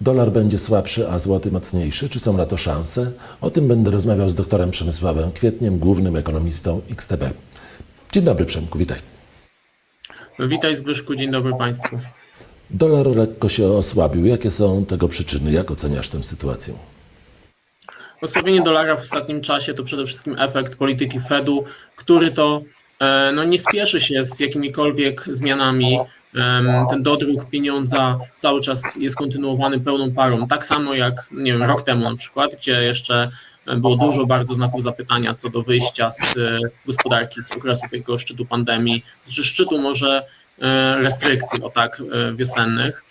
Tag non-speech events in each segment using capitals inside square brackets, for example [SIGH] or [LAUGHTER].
Dolar będzie słabszy, a złoty mocniejszy. Czy są na to szanse? O tym będę rozmawiał z doktorem Przemysławem Kwietniem, głównym ekonomistą XTB. Dzień dobry Przemku, witaj. Witaj Zbyszku, dzień dobry Państwu. Dolar lekko się osłabił. Jakie są tego przyczyny? Jak oceniasz tę sytuację? Osłabienie dolara w ostatnim czasie to przede wszystkim efekt polityki Fedu, który to e, no, nie spieszy się z jakimikolwiek zmianami. Ten dodruk pieniądza cały czas jest kontynuowany pełną parą, tak samo jak nie wiem, rok temu na przykład, gdzie jeszcze było dużo bardzo znaków zapytania co do wyjścia z e, gospodarki z okresu tego szczytu pandemii, czy szczytu może e, restrykcji, o tak, e, wiosennych.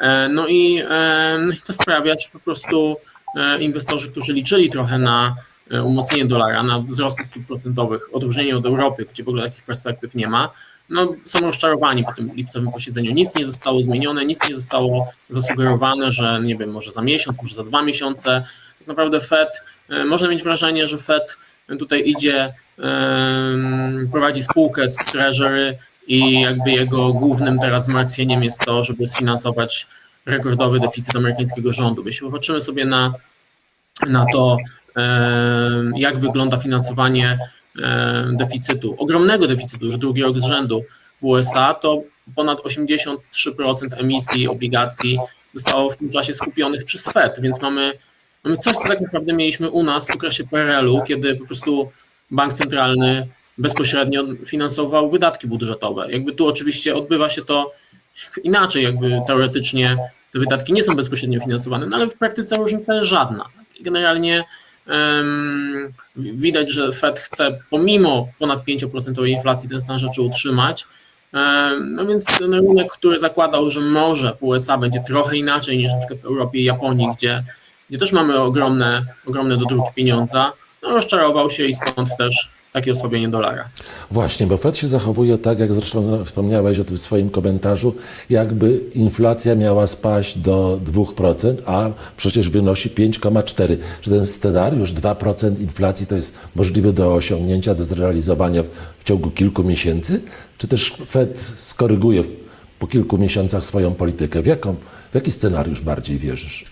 E, No i e, to sprawia, że po prostu e, inwestorzy, którzy liczyli trochę na e, umocnienie dolara, na wzrosty stóp procentowych, odróżnienie od Europy, gdzie w ogóle takich perspektyw nie ma, no, są rozczarowani po tym lipcowym posiedzeniu. Nic nie zostało zmienione, nic nie zostało zasugerowane, że nie wiem, może za miesiąc, może za dwa miesiące. Tak naprawdę Fed, e, można mieć wrażenie, że Fed tutaj idzie, prowadzi spółkę z Treasury i jakby jego głównym teraz zmartwieniem jest to, żeby sfinansować rekordowy deficyt amerykańskiego rządu. Jeśli popatrzymy sobie na, na to, jak wygląda finansowanie deficytu, ogromnego deficytu, już drugi rok z rzędu w USA, to ponad 83% emisji obligacji zostało w tym czasie skupionych przez Fed, więc mamy, mamy coś, co tak naprawdę mieliśmy u nas w okresie PRL-u, kiedy po prostu bank centralny bezpośrednio finansował wydatki budżetowe. Jakby tu oczywiście odbywa się to inaczej, jakby teoretycznie te wydatki nie są bezpośrednio finansowane, no ale w praktyce różnica jest żadna. Generalnie widać, że Fed chce pomimo ponad 5% inflacji ten stan rzeczy utrzymać. No więc ten rynek, który zakładał, że może w USA będzie trochę inaczej niż przykład w Europie i Japonii, gdzie, gdzie też mamy ogromne, ogromne dodruki pieniądza, no rozczarował się i stąd też takie osłabienie dolara. Właśnie, bo Fed się zachowuje tak, jak zresztą wspomniałeś o tym swoim komentarzu, jakby inflacja miała spaść do 2%, a przecież wynosi 5,4%. Czy ten scenariusz 2% inflacji to jest możliwy do osiągnięcia, do zrealizowania w, ciągu kilku miesięcy? Czy też Fed skoryguje po kilku miesiącach swoją politykę? W, jaką, w jaki scenariusz bardziej wierzysz?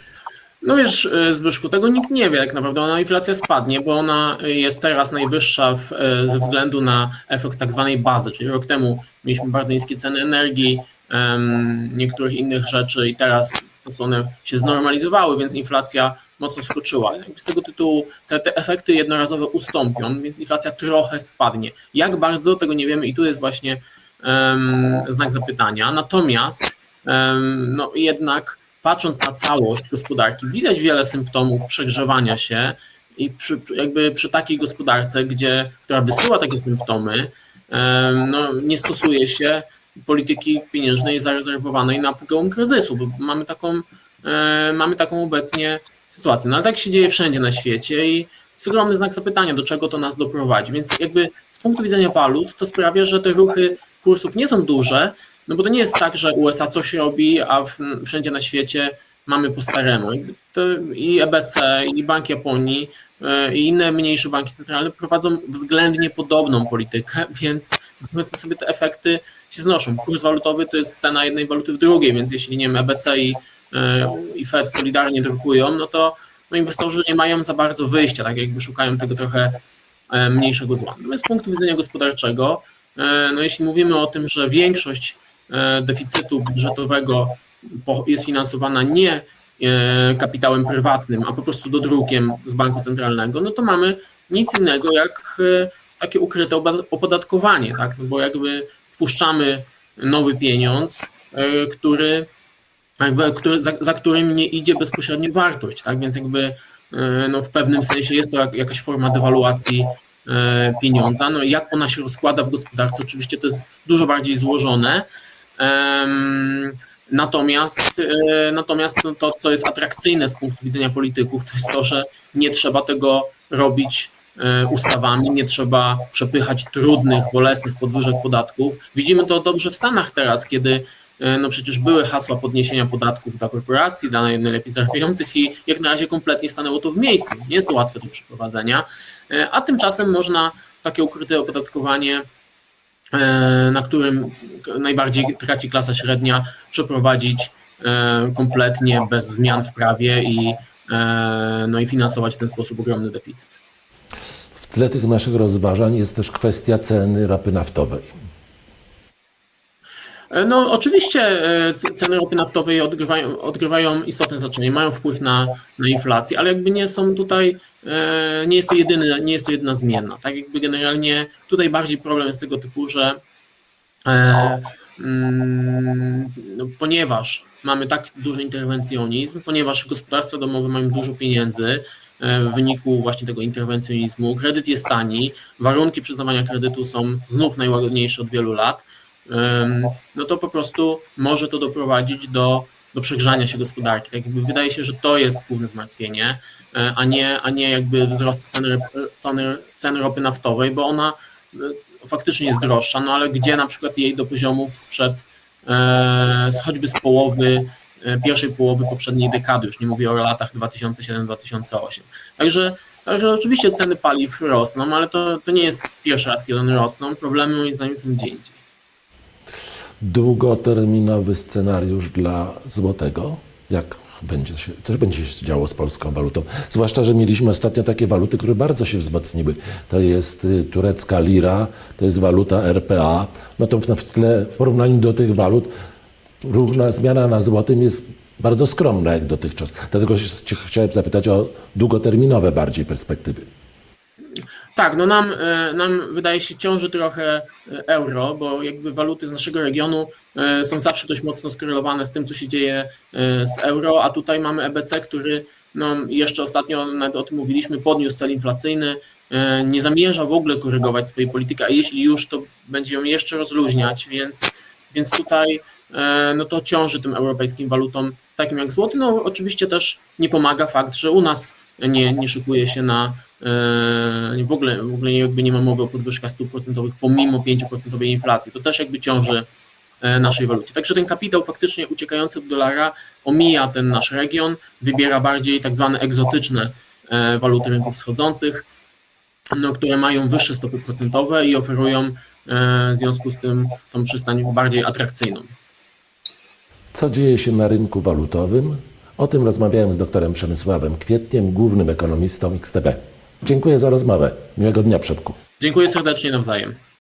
No wiesz, y, Zbyszku, tego nikt nie wie, jak naprawdę ona inflacja spadnie, bo ona jest teraz najwyższa w, y, ze względu na efekt tak zwanej bazy, czyli rok temu mieliśmy bardzo niskie ceny energii, em, niektórych innych rzeczy i teraz po prostu one się znormalizowały, więc inflacja mocno skoczyła. Z tego tytułu te, te efekty jednorazowe ustąpią, więc inflacja trochę spadnie. Jak bardzo, tego nie wiemy i tu jest właśnie em, znak zapytania. Natomiast em, no jednak patrząc na całość gospodarki, widać wiele symptomów przegrzewania się i przy, jakby przy takiej gospodarce, gdzie, która wysyła takie symptomy, no, nie stosuje się polityki pieniężnej zarezerwowanej na przełom kryzysu, bo mamy taką, mamy taką obecnie sytuację. No ale tak się dzieje wszędzie na świecie i jest ogromny znak zapytania, do czego to nas doprowadzi. Więc jakby z punktu widzenia walut to sprawia, że te ruchy kursów nie są duże, no bo to nie jest tak, że USA coś robi, a wszędzie na świecie mamy po staremu. I EBC, i Bank Japonii, e, i inne mniejsze banki centralne prowadzą względnie podobną politykę, [LAUGHS] więc powiedzmy sobie te efekty się znoszą. Kurs walutowy to jest cena jednej waluty w drugiej, więc jeśli nie wiem, EBC i, e, i Fed solidarnie drukują, no to no inwestorzy nie mają za bardzo wyjścia, tak jakby szukają tego trochę e, mniejszego zła. Natomiast z punktu widzenia gospodarczego, no jeśli mówimy o tym, że większość deficytu budżetowego jest finansowana nie e, kapitałem prywatnym, a po prostu dodrukiem z banku centralnego, no to mamy nic innego jak e, takie ukryte opodatkowanie, tak? No bo jakby wpuszczamy nowy pieniądz, e, który jakby, który, za, za którym nie idzie bezpośrednio wartość, tak? Więc jakby e, no, w pewnym sensie jest to jak, jakaś forma dewaluacji e, pieniądza. No, jak ona się rozkłada w gospodarce, oczywiście to jest dużo bardziej złożone. Natomiast, e, natomiast no, to, co jest atrakcyjne z punktu widzenia polityków, to jest to, że nie trzeba tego robić e, ustawami, nie trzeba przepychać trudnych, bolesnych podwyżek podatków. Widzimy to dobrze w Stanach teraz, kiedy e, no przecież były hasła podniesienia podatków dla korporacji, dla najlepiej zarabiających i jak na razie kompletnie stanęło to w miejscu. Nie jest to łatwe do przeprowadzenia, a tymczasem można takie ukryte opodatkowanie na którym najbardziej traci klasa średnia, przeprowadzić e, kompletnie bez zmian w prawie i, e, no i finansować w ten sposób ogromny deficyt. W tle tych naszych rozważań jest też kwestia ceny ropy naftowej. E, No oczywiście e, ceny ropy naftowej odgrywają, odgrywają istotne znaczenie, mają wpływ na, na inflację, ale jakby nie są tutaj, e, nie jest to jedyny, nie jest to jedyna zmienna. Tak jakby generalnie tutaj bardziej problem jest tego typu, że mm, no, ponieważ mamy tak duży interwencjonizm, ponieważ gospodarstwa domowe mają dużo pieniędzy w wyniku właśnie tego interwencjonizmu, kredyt jest tani, warunki przyznawania kredytu są znów najłagodniejsze od wielu lat, no to po prostu może to doprowadzić do, do przegrzania się gospodarki. Tak jakby wydaje się, że to jest główne zmartwienie, e, a nie, a nie jakby wzrost ceny, ceny, ceny ropy naftowej, bo ona e, faktycznie jest droższa, no ale gdzie na przykład jej do poziomów sprzed e, choćby z połowy pierwszej połowy poprzedniej dekady, już nie mówię o latach 2007-2008. Także, także oczywiście ceny paliw rosną, ale to, to nie jest pierwszy raz, kiedy one rosną. Problemy moim zdaniem są gdzie indziej. Długoterminowy scenariusz dla złotego, jak będzie się, co będzie się działo z polską walutą. Zwłaszcza, że mieliśmy ostatnio takie waluty, które bardzo się wzmocniły. To jest y, turecka lira, to jest waluta RPA. No to w, tle, w porównaniu do tych walut, równa zmiana na złotym jest bardzo skromna jak dotychczas. Dlatego chciałem zapytać o długoterminowe bardziej perspektywy. Tak, no nam, e, nam wydaje się ciąży trochę e, euro, bo jakby waluty z naszego regionu e, są zawsze dość mocno skorelowane z tym, co się dzieje z euro, a tutaj mamy EBC, który no, jeszcze ostatnio nawet o tym mówiliśmy, podniósł cel inflacyjny, nie zamierza w ogóle korygować swojej polityki, a jeśli już, to będzie ją jeszcze rozluźniać, więc, więc tutaj no to ciąży tym europejskim walutom takim jak złoty. No oczywiście też nie pomaga fakt, że u nas nie, nie szykuje się na w ogóle, w ogóle jakby nie ma mowy o podwyżkach stóp procentowych pomimo 5% inflacji. To też jakby ciąży e, naszej walucie. Także ten kapitał faktycznie uciekający do dolara omija ten nasz region, wybiera bardziej tak zwane egzotyczne e, waluty rynków wschodzących, no, które mają wyższe stopy procentowe i oferują e, w związku z tym tą przystań bardziej atrakcyjną. Co dzieje się na rynku walutowym? O tym rozmawiałem z doktorem Przemysławem Kwietniem, głównym ekonomistą XTB. Dziękuję za rozmowę. Miłego dnia, Przepku. Dziękuję serdecznie nawzajem.